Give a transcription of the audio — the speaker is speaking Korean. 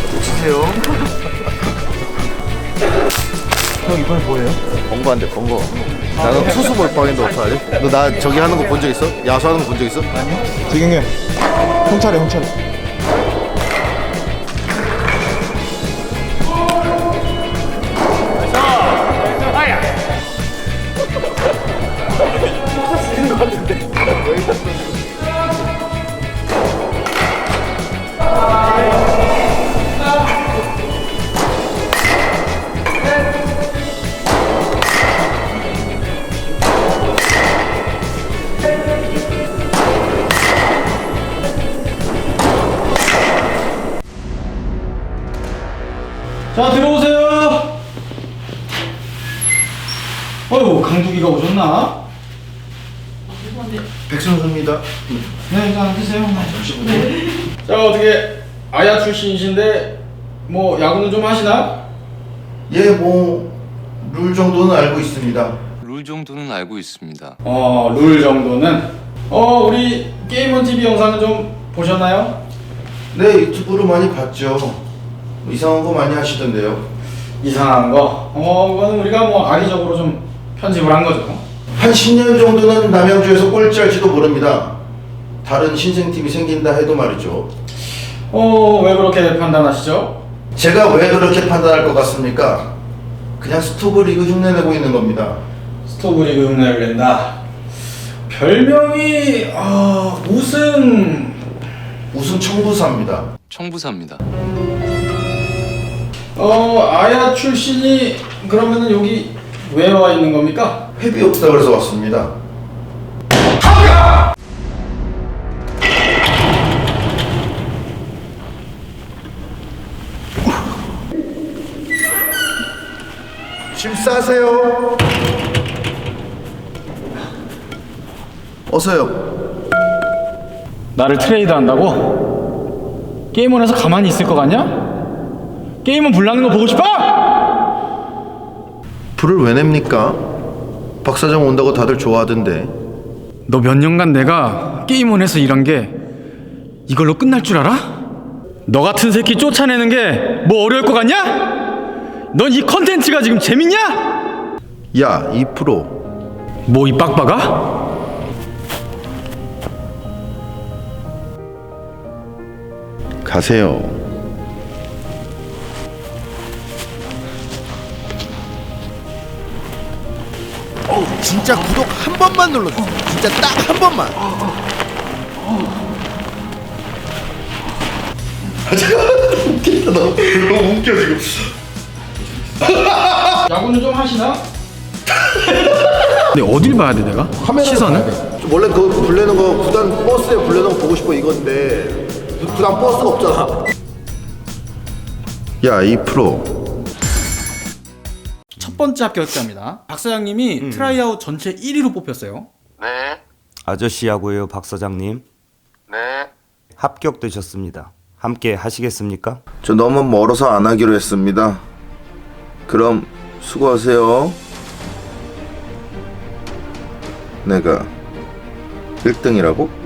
꼭 치세요. 형 이번에 뭐예요? 번거한데 번거. 나는 투수 몰빵인데 어떡하지? 너 나 저기 하는 거 본 적 있어? 야수 하는 거 본 적 있어? 지경이 형 차례 형 차례. 자 들어오세요. 어휴 강두기가 오셨나? 백선수입니다. 네, 일단 앉으세요. 네. 자 어떻게 아야 출신이신데 뭐 야구는 좀 하시나? 예, 뭐 룰 정도는 알고 있습니다. 룰 정도는 알고 있습니다. 어, 룰 정도는. 어, 우리 게임원 TV 영상은 좀 보셨나요? 네, 유튜브로 많이 봤죠. 뭐 이상한 거 많이 하시던데요. 이상한 거. 어, 그거는 우리가 뭐 아리적으로 좀 편집을 한 거죠. 한 10년 정도는 남양주에서 꼴찌할지도 모릅니다. 다른 신생팀이 생긴다 해도 말이죠. 어, 왜 그렇게 판단하시죠? 제가 왜 그렇게 판단할 것 같습니까? 그냥 스토브리그 흉내내고 있는 겁니다. 스토브리그 흉내를 낸다. 별명이 어, 우승 우승 청부사입니다. 청부사입니다. 어, 아야 출신이 그러면은 여기 왜 와 있는 겁니까? 회비 없다 그래서 왔습니다. 짐 싸세요. 어서요. 나를 트레이드 한다고? 게임원에서 가만히 있을 것 같냐? 게임은 불나는 거 보고 싶어? 불을 왜 냅니까? 박 사장 온다고 다들 좋아하던데. 너 몇 년간 내가 게임원에서 일한 게 이걸로 끝날 줄 알아? 너 같은 새끼 쫓아내는 게 뭐 어려울 것 같냐? 넌 이 컨텐츠가 지금 재밌냐? 야, 이 프로. 뭐 이 빡빡아? 가세요. 진짜 구독 한 번만 눌러주세요. 진짜 딱 한 번만. 웃긴다, 너. 너무 웃겨, 지금. 야구는 좀 하시나? 근데 어딜 봐야 돼 내가? 시선은? 원래 그 불내는 거 구단 버스에 불내는 거 보고 싶어 이건데 구단 버스가 없잖아. 야, 이 프로. 첫 번째 합격자입니다. 박 사장님이 트라이아웃 전체 1위로 뽑혔어요. 네, 아저씨 야구예요, 박 사장님. 네. 합격되셨습니다. 함께 하시겠습니까? 저 너무 멀어서 안 하기로 했습니다. 그럼 수고하세요. 내가 1등이라고?